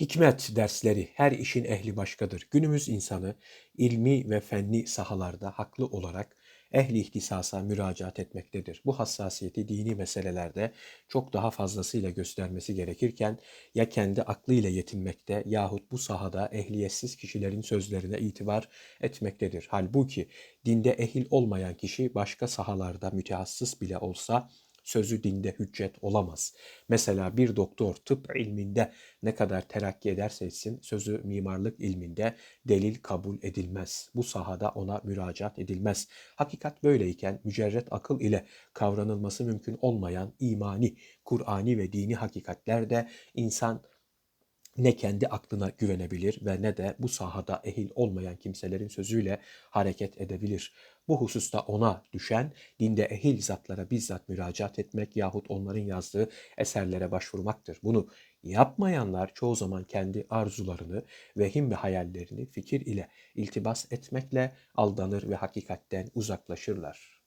Hikmet dersleri her işin ehli başkadır. Günümüz insanı ilmi ve fenni sahalarda haklı olarak ehli ihtisasa müracaat etmektedir. Bu hassasiyeti dini meselelerde çok daha fazlasıyla göstermesi gerekirken ya kendi aklıyla yetinmekte yahut bu sahada ehliyetsiz kişilerin sözlerine itibar etmektedir. Halbuki dinde ehil olmayan kişi başka sahalarda mütehassıs bile olsa sözü dinde hüccet olamaz. Mesela bir doktor tıp ilminde ne kadar terakki ederse etsin sözü mimarlık ilminde delil kabul edilmez. Bu sahada ona müracaat edilmez. Hakikat böyleyken mücerret akıl ile kavranılması mümkün olmayan imani, Kur'ani ve dini hakikatler de insan ne kendi aklına güvenebilir ve ne de bu sahada ehil olmayan kimselerin sözüyle hareket edebilir. Bu hususta ona düşen dinde ehil zatlara bizzat müracaat etmek yahut onların yazdığı eserlere başvurmaktır. Bunu yapmayanlar çoğu zaman kendi arzularını, vehim ve hayallerini fikir ile iltibas etmekle aldanır ve hakikatten uzaklaşırlar.